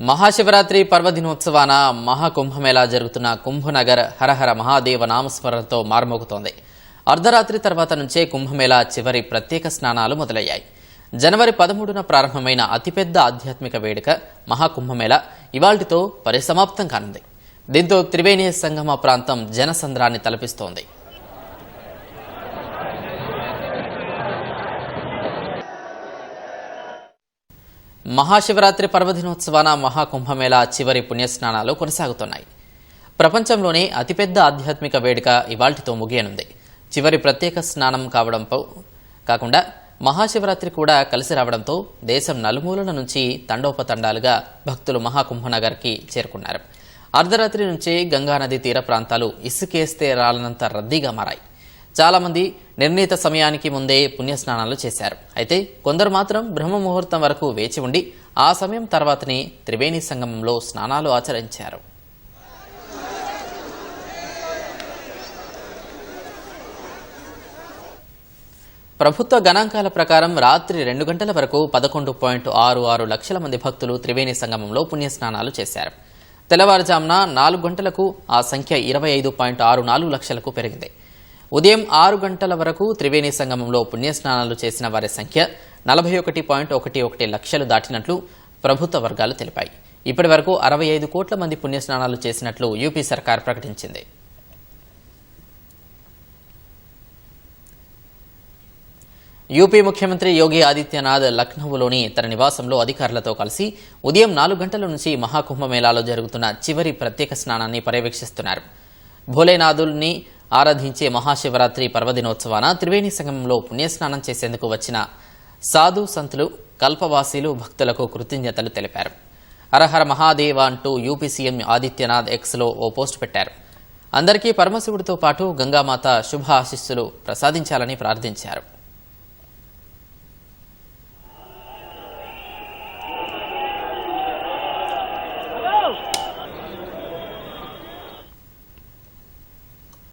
మహాశివరాత్రి పర్వదినోత్సవాన మహాకుంభమేళా జరుగుతున్న కుంభనగర్ హరహర మహాదేవ నామస్మరణతో మారుమోగుతోంది. అర్ధరాత్రి తర్వాత నుంచే కుంభమేళా చివరి ప్రత్యేక స్నానాలు మొదలయ్యాయి. జనవరి పదమూడున ప్రారంభమైన అతిపెద్ద ఆధ్యాత్మిక వేడుక మహాకుంభమేళా ఇవాల్టితో పరిసమాప్తం కానుంది. దీంతో త్రివేణి సంగమ ప్రాంతం జనసంద్రాన్ని తలపిస్తోంది. మహాశివరాత్రి పర్వదినోత్సవాన మహాకుంభమేళా చివరి పుణ్యస్నానాలు కొనసాగుతున్నాయి. ప్రపంచంలోనే అతిపెద్ద ఆధ్యాత్మిక వేడుక ఇవాల్టితో ముగియనుంది. చివరి ప్రత్యేక స్నానం కావడంతో కాకుండా మహాశివరాత్రి కూడా కలిసి రావడంతో దేశం నలుమూలల నుంచి తండోపతండాలుగా భక్తులు మహాకుంభనగర్కి చేరుకున్నారు. అర్ధరాత్రి నుంచే గంగానది తీర ప్రాంతాలు ఇసుకేస్తే రాలనంత రద్దీగా మారాయి. చాలా మంది నిర్ణీత సమయానికి ముందే పుణ్యస్నానాలు చేశారు. అయితే కొందరు మాత్రం బ్రహ్మ ముహూర్తం వరకు వేచి ఉండి ఆ సమయం తర్వాతనే త్రివేణి సంగమంలో స్నానాలు ఆచరించారు. ప్రభుత్వ గణాంకాల ప్రకారం రాత్రి రెండు గంటల వరకు పదకొండు పాయింట్ ఆరు ఆరు లక్షల మంది భక్తులు త్రివేణి సంగమంలో పుణ్యస్నానాలు చేశారు. తెల్లవారుజామున నాలుగు గంటలకు ఆ సంఖ్య ఇరవై ఐదు పాయింట్ ఆరు నాలుగు లక్షలకు పెరిగింది. ఉదయం ఆరు గంటల వరకు త్రివేణి సంగమంలో పుణ్యస్నానాలు చేసిన వారి సంఖ్య నలభై ఒకటి పాయింట్ ఒకటి ఒకటి లక్షలు దాటినట్లు ప్రభుత్వ వర్గాలు తెలిపాయి. ఇప్పటి వరకు అరవై ఐదు కోట్ల మంది పుణ్యస్నానాలు చేసినట్లు యూపీ సర్కార్ ప్రకటించింది. యూపీ ముఖ్యమంత్రి యోగి ఆదిత్యనాథ్ లక్నౌలోని తన నివాసంలో అధికారులతో కలిసి ఉదయం నాలుగు గంటల నుంచి మహాకుంభమేళాలో జరుగుతున్న చివరి ప్రత్యేక స్నానాన్ని పర్యవేక్షిస్తున్నారు. భోలేనాథుల్ని ఆరాధించే మహాశివరాత్రి పర్వదినోత్సవాన త్రివేణి సంగమంలో పుణ్యస్నానం చేసేందుకు వచ్చిన సాధు సంతులు కల్పవాసీలు భక్తులకు కృతజ్ఞతలు తెలిపారు. అరహర మహాదేవ అంటూ యూపీ సీఎం ఆదిత్యనాథ్ ఎక్స్లో ఓ పోస్ట్ పెట్టారు. అందరికీ పరమశివుడితో పాటు గంగామాత శుభ ఆశీస్సులు ప్రసాదించాలని ప్రార్థించారు.